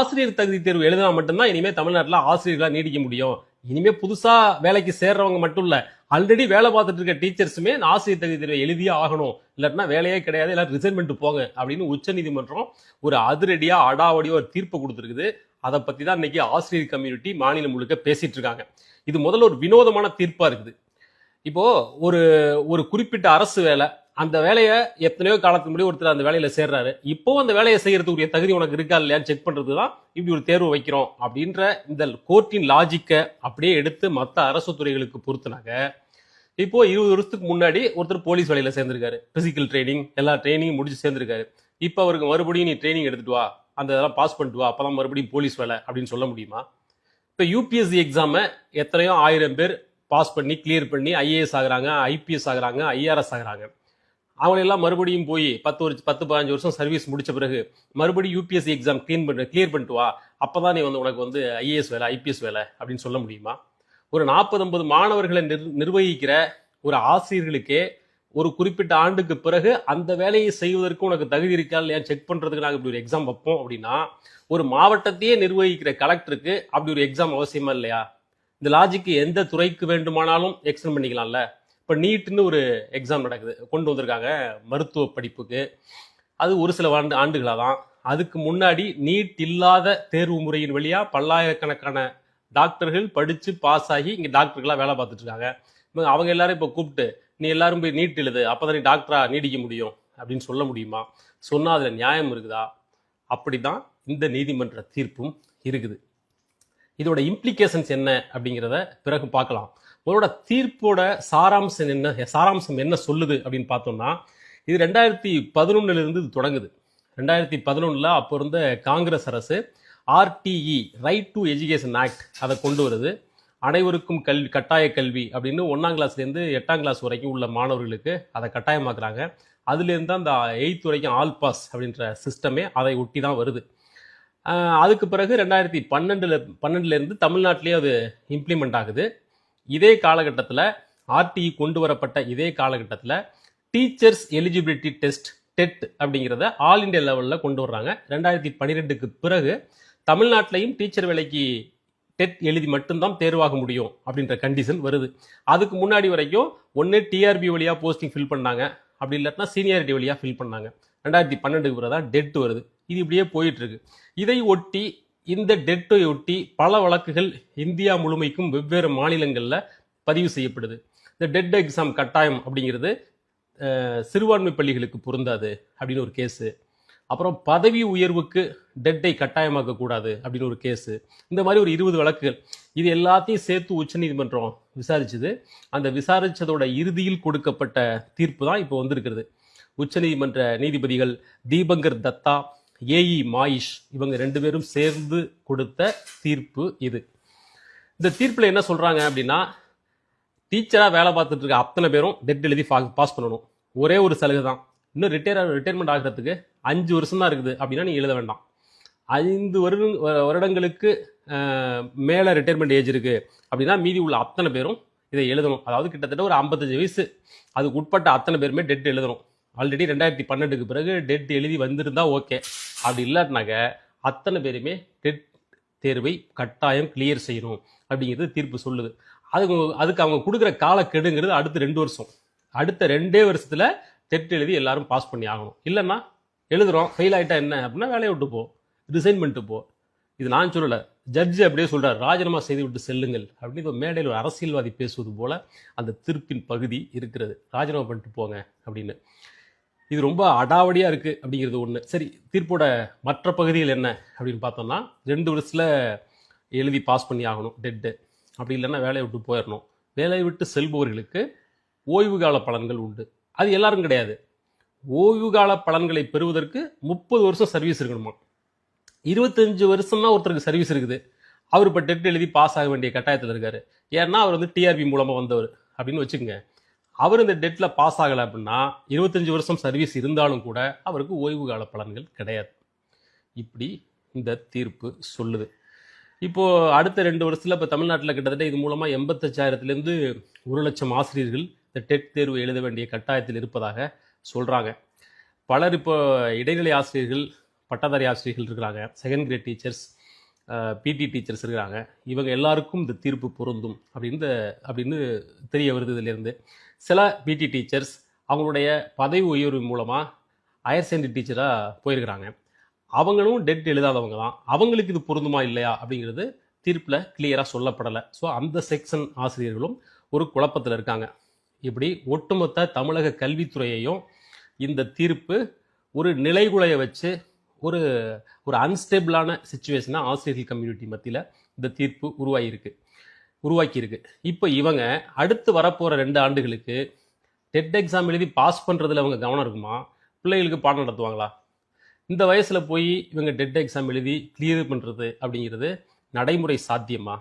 ஆசிரியர் தகுதி தேர்வு எழுதினா மட்டும்தான் இனிமேல் தமிழ்நாட்டில் ஆசிரியர்களாக நீடிக்க முடியும். இனிமேல் புதுசாக வேலைக்கு சேர்றவங்க மட்டும் இல்லை ஆல்ரெடி வேலை பார்த்துட்டு இருக்க டீச்சர்ஸுமே ஆசிரியர் தகுதி தேர்வை எழுதியே ஆகணும். இல்லாட்டினா வேலையே கிடையாது எல்லாரும் ரிசைன்மெண்ட் போங்க அப்படின்னு உச்சநீதிமன்றம் ஒரு அதிரடியாக அடாவடியாக ஒரு தீர்ப்பு கொடுத்துருக்குது. அதை பற்றி தான் இன்னைக்கு ஆசிரியர் கம்யூனிட்டி மாநிலம் முழுக்க பேசிட்டு இருக்காங்க. இது முதல்ல ஒரு வினோதமான தீர்ப்பாக இருக்குது. இப்போ ஒரு ஒரு குறிப்பிட்ட அரசு வேலை அந்த வேலையை எத்தனையோ காலத்துக்கு முன்னாடி ஒருத்தர் அந்த வேலையில சேர்றாரு. இப்போ அந்த வேலையை செய்யறதுக்குரிய தகுதி உனக்கு இருக்கா இல்லையான்னு செக் பண்றது தான் இப்படி ஒரு தேர்வு வைக்கிறோம் அப்படின்ற இந்த கோர்ட்டின் லாஜிக்கை அப்படியே எடுத்து மற்ற அரசு துறைகளுக்கு பொறுத்துனாங்க இப்போ இருபது வருஷத்துக்கு முன்னாடி ஒருத்தர் போலீஸ் வேலையில சேர்ந்திருக்காரு. பிசிக்கல் ட்ரைனிங் எல்லா ட்ரைனிங்கும் முடிச்சு சேர்ந்திருக்காரு. இப்போ அவருக்கு மறுபடியும் நீ ட்ரைனிங் எடுத்துட்டு வா. அந்த இதெல்லாம் பாஸ் பண்ணிட்டு வா. அப்பதான் மறுபடியும் போலீஸ் வேலை அப்படின்னு சொல்ல முடியுமா? இப்போ யூபிஎஸ்சி எக்ஸாமை எத்தனையோ ஆயிரம் பேர் பாஸ் பண்ணி கிளியர் பண்ணி ஐஏஎஸ் ஆகுறாங்க ஐபிஎஸ் ஆகுறாங்க ஐஆர்எஸ் ஆகுறாங்க. அவங்களெல்லாம் மறுபடியும் போய் பத்து வருஷம் பத்து பதினஞ்சு வருஷம் சர்வீஸ் முடிச்ச பிறகு மறுபடியும் யூபிஎஸ்சி எக்ஸாம் க்ளீன் பண்ண கிளியர் பண்ணிட்டு வா. அப்போ தான் நீ வந்து உனக்கு வந்து ஐஏஎஸ் வேலை ஐபிஎஸ் வேலை அப்படின்னு சொல்ல முடியுமா? ஒரு நாற்பது ஐம்பது மாணவர்களை நிர் நிர்வகிக்கிற ஒரு ஆசிரியர்களுக்கே ஒரு குறிப்பிட்ட ஆண்டுக்கு பிறகு அந்த வேலையை செய்வதற்கு உனக்கு தகுதி இருக்கா இல்லையா? செக் பண்ணுறதுக்கு நாங்கள் இப்படி ஒரு எக்ஸாம் வைப்போம் அப்படின்னா ஒரு மாவட்டத்தையே நிர்வகிக்கிற கலெக்டருக்கு அப்படி ஒரு எக்ஸாம் அவசியமா இல்லையா? இந்த லாஜிக்கு எந்த துறைக்கு வேண்டுமானாலும் எக்ஸ்டெண்ட் பண்ணிக்கலாம்ல. இப்போ நீட்னு ஒரு எக்ஸாம் நடக்குது. கொண்டு வந்திருக்காங்க மருத்துவ படிப்புக்கு. அது ஒரு சில ஆண்டு ஆண்டுகளாக தான் அதுக்கு முன்னாடி நீட் இல்லாத தேர்வு முறையின் வழியாக பல்லாயிரக்கணக்கான டாக்டர்கள் படித்து பாஸ் ஆகி இங்கே டாக்டர்களாக வேலை பார்த்துட்ருக்காங்க அவங்க எல்லாரும் இப்போ கூப்பிட்டு நீ எல்லாரும் போய் நீட் எழுது. அப்பதான் நீ டாக்டராக நீடிக்க முடியும். அப்படின்னு சொல்ல முடியுமா? சொன்னால் அதில் நியாயம் இருக்குதா? அப்படிதான் இந்த நீதிமன்ற தீர்ப்பும் இருக்குது. இதோட இம்ப்ளிகேஷன்ஸ் என்ன அப்படிங்கிறத பிறகு பார்க்கலாம். உங்களோட தீர்ப்போட சாராம்சம் என்ன சாராம்சம் என்ன சொல்லுது அப்படின்னு பார்த்தோம்னா இது ரெண்டாயிரத்தி பதினொன்னுலேருந்து இது தொடங்குது. ரெண்டாயிரத்தி பதினொன்றில் அப்போ இருந்த காங்கிரஸ் அரசு RTE right to education act அதை கொண்டு வருது. அனைவருக்கும் கல்வி கட்டாய கல்வி அப்படின்னு ஒன்றாம் கிளாஸ்லேருந்து எட்டாம் கிளாஸ் வரைக்கும் உள்ள மாணவர்களுக்கு அதை கட்டாயமாக்குறாங்க. அதுலேருந்து அந்த எயித் வரைக்கும் ஆல் பாஸ் அப்படின்ற சிஸ்டமே அதை ஒட்டி தான் வருது. அதுக்கு பிறகு ரெண்டாயிரத்தி பன்னெண்டுல பன்னெண்டுலேருந்து தமிழ்நாட்டிலேயே அது இம்ப்ளிமெண்ட் ஆகுது. இதே காலகட்டத்தில் ஆர்டிஇ கொண்டு வரப்பட்ட இதே காலகட்டத்தில் டீச்சர்ஸ் எலிஜிபிலிட்டி டெஸ்ட் டெட் அப்படிங்கிறத ஆல் இண்டியா லெவலில் கொண்டு வர்றாங்க. ரெண்டாயிரத்தி பன்னிரெண்டுக்கு பிறகு தமிழ்நாட்டிலையும் டீச்சர் வேலைக்கு டெட் எழுதி மட்டும்தான் தேர்வாக முடியும் அப்படின்ற கண்டிஷன் வருது. அதுக்கு முன்னாடி வரைக்கும் ஒன்று டிஆர்பி வழியாக போஸ்டிங் ஃபில் பண்ணாங்க. அப்படி இல்லாட்டினா சீனியாரிட்டி வழியாக ஃபில் பண்ணாங்க. ரெண்டாயிரத்தி பன்னெண்டுக்கு பிறகு தான் டெட் வருது. இது இப்படியே போயிட்டு இருக்கு இதை ஒட்டி இந்த டெட்டை ஒட்டி பல வழக்குகள் இந்தியா முழுமைக்கும் வெவ்வேறு மாநிலங்களில் பதிவு செய்யப்படுது. இந்த டெட் எக்ஸாம் கட்டாயம் அப்படிங்கிறது சிறுபான்மை பள்ளிகளுக்கு பொருந்தாது அப்படின்னு ஒரு கேஸு அப்புறம் பதவி உயர்வுக்கு டெட்டை கட்டாயமாக்க கூடாது அப்படின்னு ஒரு கேஸு இந்த மாதிரி ஒரு இருபது வழக்குகள். இது எல்லாத்தையும் சேர்த்து உச்சநீதிமன்றம் விசாரிச்சது. அந்த விசாரிச்சதோட இறுதியில் கொடுக்கப்பட்ட தீர்ப்பு தான் இப்போ வந்திருக்கிறது. உச்சநீதிமன்ற நீதிபதிகள் தீபங்கர் தத்தா ஏஇ மாயிஷ் இவங்க ரெண்டு பேரும் சேர்ந்து கொடுத்த தீர்ப்பு இது. இந்த தீர்ப்பில் என்ன சொல்கிறாங்க அப்படின்னா டீச்சராக வேலை பார்த்துட்டு இருக்க அத்தனை பேரும் டெட் எழுதி பாஸ் பண்ணணும். ஒரே ஒரு சலுகை தான். இன்னும் ரிட்டையர் ரிட்டையர்மெண்ட் ஆகிறதுக்கு அஞ்சு வருஷம் தான் இருக்குது அப்படின்னா நீ எழுத வேண்டாம். ஐந்து வருட வருடங்களுக்கு மேலே ரிட்டைர்மெண்ட் ரிட்டையர்மெண்ட் ஏஜ் இருக்குது அப்படின்னா மீதி உள்ள அத்தனை பேரும் இதை எழுதணும். அதாவது கிட்டத்தட்ட ஒரு ஐம்பத்தஞ்சு வயசு. அதுக்கு உட்பட்ட அத்தனை பேருமே டெட் எழுதணும். ஆல்ரெடி ரெண்டாயிரத்தி பன்னெண்டுக்கு பிறகு டெட் எழுதி வந்திருந்தா ஓகே அப்படி இல்லாட்டினாக்க அத்தனை பேருமே டெட் தேர்வை கட்டாயம் கிளியர் செய்யணும் அப்படிங்கிறது தீர்ப்பு சொல்லுது. அதுக்கு அதுக்கு அவங்க கொடுக்குற காலக்கெடுங்கிறது அடுத்த ரெண்டு வருஷம். அடுத்த ரெண்டே வருஷத்தில் டெட் எழுதி எல்லாரும் பாஸ் பண்ணி ஆகணும். இல்லைன்னா எழுதுறோம் ஃபெயில் ஆகிட்டா என்ன? அப்படின்னா வேலையை விட்டு போ. ரிசைன் பண்ணிட்டு போ. இது நான் சொல்லலை. ஜட்ஜி அப்படியே சொல்கிறார் ராஜினாமா செய்து விட்டு செல்லுங்கள் அப்படின்னு இது மேடையில் ஒரு அரசியல்வாதி பேசுவது போல அந்த தீர்ப்பின் பகுதி இருக்கிறது. ராஜினாமா பண்ணிட்டு போங்க அப்படின்னு. இது ரொம்ப அடாவடியாக இருக்குது அப்படிங்கிறது ஒன்று சரி தீர்ப்போட மற்ற பகுதிகள் என்ன அப்படின்னு பார்த்தோம்னா ரெண்டு வருஷத்தில் எழுதி பாஸ் பண்ணி ஆகணும் டெட்டு அப்படி இல்லைன்னா வேலையை விட்டு போயிடணும். வேலையை விட்டு செல்பவர்களுக்கு ஓய்வு கால பலன்கள் உண்டு. அது எல்லாரும் கிடையாது. ஓய்வு கால பலன்களை பெறுவதற்கு முப்பது வருஷம் சர்வீஸ் இருக்கணுமா? இருபத்தஞ்சு வருஷம்னா ஒருத்தருக்கு சர்வீஸ் இருக்குது. அவர் இப்போ டெட் எழுதி பாஸ் ஆக வேண்டிய கட்டாயத்தில் இருக்கார். ஏன்னா அவர் வந்து டிஆர்பி மூலமாக வந்தவர் அப்படின்னு வச்சுக்கோங்க. அவர் இந்த டெட்டில் பாஸ் ஆகலை அப்படின்னா இருபத்தஞ்சி வருஷம் சர்வீஸ் இருந்தாலும் கூட அவருக்கு ஓய்வு கால பலன்கள் கிடையாது. இப்படி இந்த தீர்ப்பு சொல்லுது. இப்போது அடுத்த ரெண்டு வருஷத்தில் இப்போ தமிழ்நாட்டில் கிட்டத்தட்ட இது மூலமாக எண்பத்தஞ்சாயிரத்துலேருந்து ஒரு லட்சம் ஆசிரியர்கள் இந்த டெட் தேர்வு எழுத வேண்டிய கட்டாயத்தில் இருப்பதாக சொல்கிறாங்க பலர் இப்போ இடைநிலை ஆசிரியர்கள் பட்டதாரி ஆசிரியர்கள் இருக்கிறாங்க. Second grade teachers PT teachers இருக்கிறாங்க. இவங்க எல்லாருக்கும் இந்த தீர்ப்பு பொருந்தும் அப்படின்னு அப்படின்னு தெரிய வருது இதுலேருந்து. சில பிடி டீச்சர்ஸ் அவங்களுடைய பதவி உயர்வு மூலமாக ஹையர் செகண்டரி டீச்சராக போயிருக்கிறாங்க. அவங்களும் டெட் எழுதாதவங்க தான். அவங்களுக்கு இது பொருந்துமா இல்லையா அப்படிங்கிறது தீர்ப்பில் கிளியராக சொல்லப்படலை. ஸோ அந்த செக்ஷன் ஆசிரியர்களும் ஒரு குழப்பத்தில் இருக்காங்க. இப்படி ஒட்டுமொத்த தமிழக கல்வித்துறையையும் இந்த தீர்ப்பு ஒரு நிலைகுலைய வச்சு ஒரு ஒரு அன்ஸ்டேபிளான சுச்சுவேஷனாக ஆசிரியர்கள் கம்யூனிட்டி மத்தியில் இந்த தீர்ப்பு உருவாகியிருக்கு உருவாக்கியிருக்கு. இப்போ இவங்க அடுத்து வரப்போகிற ரெண்டு ஆண்டுகளுக்கு டெட் எக்ஸாம் எழுதி பாஸ் பண்ணுறதுல அவங்க கவனம் இருக்குமா? பிள்ளைகளுக்கு பாடம் நடத்துவாங்களா? இந்த வயசில் போய் இவங்க டெட் எக்ஸாம் எழுதி கிளியர் பண்ணுறது அப்படிங்கிறது நடைமுறை சாத்தியமா?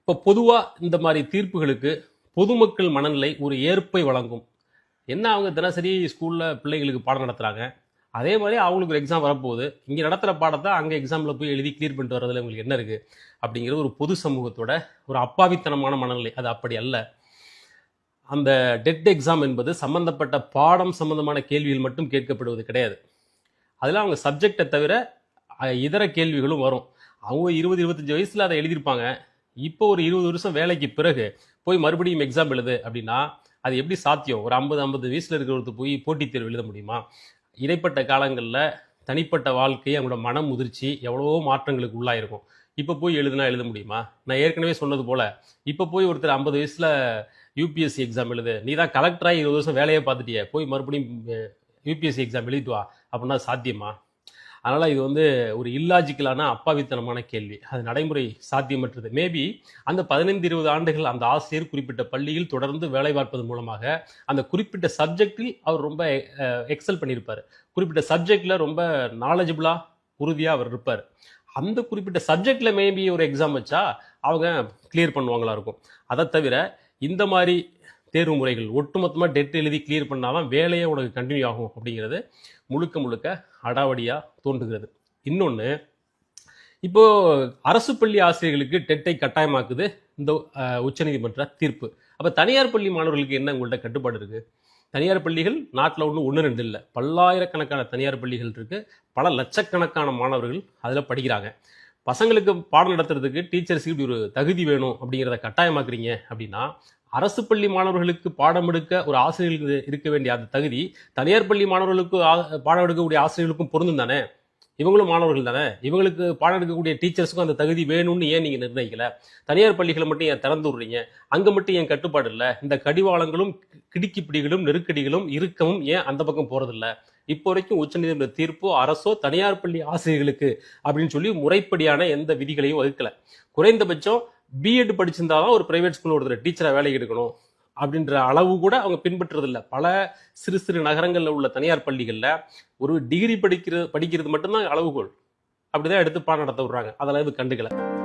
இப்போ பொதுவாக இந்த மாதிரி தீர்ப்புகளுக்கு பொதுமக்கள் மனநிலை ஒரு ஏற்பை வழங்கும். என்ன அவங்க தினசரி ஸ்கூலில் பிள்ளைகளுக்கு பாடம் நடத்துகிறாங்க அதே மாதிரி அவங்களுக்கு ஒரு எக்ஸாம் வரப்போகுது. இங்கே நடத்துகிற பாடத்தை அங்கே எக்ஸாமில் போய் எழுதி கிளியர் பண்ணிட்டு வரதுல உங்களுக்கு என்ன இருக்குது அப்படிங்கிறது ஒரு பொது சமூகத்தோட ஒரு அப்பாவித்தனமான மனநிலை. அது அப்படி அல்ல. அந்த டெட் எக்ஸாம் என்பது சம்பந்தப்பட்ட பாடம் சம்பந்தமான கேள்விகள் மட்டும் கேட்கப்படுவது கிடையாது. அதில் அவங்க சப்ஜெக்டை தவிர இதர கேள்விகளும் வரும். அவங்க இருபது இருபத்தஞ்சி வயசில் அதை எழுதியிருப்பாங்க. இப்போ ஒரு இருபது வருஷம் வேலைக்கு பிறகு போய் மறுபடியும் எக்ஸாம் எழுது அப்படின்னா அது எப்படி சாத்தியம்? ஒரு ஐம்பது ஐம்பது வயசில் இருக்கிறவருக்கு போய் போட்டித் தேர்வு எழுத முடியுமா? இடைப்பட்ட காலங்களில் தனிப்பட்ட வாழ்க்கை அவங்களோட மன முதிர்ச்சி எவ்வளவோ மாற்றங்களுக்கு உள்ளாயிருக்கும். இப்போ போய் எழுதுனா எழுத முடியுமா? நான் ஏற்கனவே சொன்னது போல் இப்போ போய் ஒருத்தர் ஐம்பது வயசில் யூபிஎஸ்சி எக்ஸாம் எழுது நீ தான் கலெக்டராக இருபது வருஷம் வேலையை பார்த்துட்டியே போய் மறுபடியும் யூபிஎஸ்சி எக்ஸாம் எழுதிட்டு வா. அப்படின்னா சாத்தியமா? அதனால் இது வந்து ஒரு இல்லாஜிக்கலான அப்பாவித்தனமான கேள்வி. அது நடைமுறை சாத்தியமற்றது. மேபி அந்த பதினைந்து இருபது ஆண்டுகள் அந்த ஆசிரியர் குறிப்பிட்ட பள்ளியில் தொடர்ந்து வேலை பார்ப்பது மூலமாக அந்த குறிப்பிட்ட சப்ஜெக்டில் அவர் ரொம்ப எக்ஸல் பண்ணியிருப்பார். குறிப்பிட்ட சப்ஜெக்டில் ரொம்ப நாலேஜபிளாக உறுதியாக அவர் இருப்பார். அந்த குறிப்பிட்ட சப்ஜெக்டில் மேபி ஒரு எக்ஸாம் வச்சா அவங்க கிளியர் பண்ணுவாங்களா இருக்கும். அதை தவிர இந்த மாதிரி தேர்வு முறைகள் ஒட்டுமொத்தமாக டெட் எழுதி கிளியர் பண்ணாதான் வேலையே உனக்கு கண்டினியூ ஆகும் அப்படிங்கிறது முழுக்க முழுக்க அடாவடியாக தோன்றுகிறது. இன்னொன்று இப்போது அரசு பள்ளி ஆசிரியர்களுக்கு டெட்டை கட்டாயமாக்குது இந்த உச்சநீதிமன்ற தீர்ப்பு. அப்போ தனியார் பள்ளி மாணவர்களுக்கு என்ன உங்கள்கிட்ட கட்டுப்பாடு இருக்குது தனியார் பள்ளிகள் நாட்டில் ஒன்று ஒன்று ரெண்டு இல்லை. பல்லாயிரக்கணக்கான தனியார் பள்ளிகள் இருக்குது பல லட்சக்கணக்கான மாணவர்கள் அதில் படிக்கிறாங்க. பசங்களுக்கு பாடம் நடத்துறதுக்கு டீச்சர்ஸுக்கு இப்படி ஒரு தகுதி வேணும் அப்படிங்கிறத கட்டாயமாக்குறீங்க அப்படின்னா அரசு பள்ளி மாணவர்களுக்கு பாடம் எடுக்க ஒரு ஆசிரியர்களுக்கு இருக்க வேண்டிய அந்த தகுதி தனியார் பள்ளி மாணவர்களுக்கு பாடம் எடுக்கக்கூடிய ஆசிரியர்களுக்கும் பொருந்தும் தானே? இவங்களும் மாணவர்கள் தானே? இவங்களுக்கு பாடம் எடுக்கக்கூடிய டீச்சர்ஸுக்கும் அந்த தகுதி வேணும்னு ஏன் நீங்கள் நிர்ணயிக்கல? தனியார் பள்ளிகளை மட்டும் ஏன் திறந்து விடுறீங்க? அங்கே மட்டும் ஏன் கட்டுப்பாடு இல்லை? இந்த கடிவாளங்களும் கிடுக்கிப்பிடிகளும் நெருக்கடிகளும் இறுக்கமும் ஏன் அந்த பக்கம் போகிறதில்ல இப்போ வரைக்கும் உச்சநீதிமன்ற தீர்ப்போ அரசோ தனியார் பள்ளி ஆசிரியர்களுக்கு அப்படின்னு சொல்லி முறைப்படியான எந்த விதிகளையும் வகுக்கல. குறைந்தபட்சம் பிஎட் படிச்சிருந்தா தான் ஒரு பிரைவேட் ஸ்கூல் ஒருத்தர் டீச்சராக வேலைக்கு எடுக்கணும் அப்படின்ற அளவு கூட அவங்க பின்பற்றுறதில்ல. பல சிறு சிறு நகரங்களில் உள்ள தனியார் பள்ளிகளில் ஒரு டிகிரி படிக்கிறது படிக்கிறது மட்டும்தான் அளவுகோல். அப்படிதான் எடுத்து பாடம் நடத்த விடுறாங்க. அதெல்லாம் இது கண்டுக்கலை.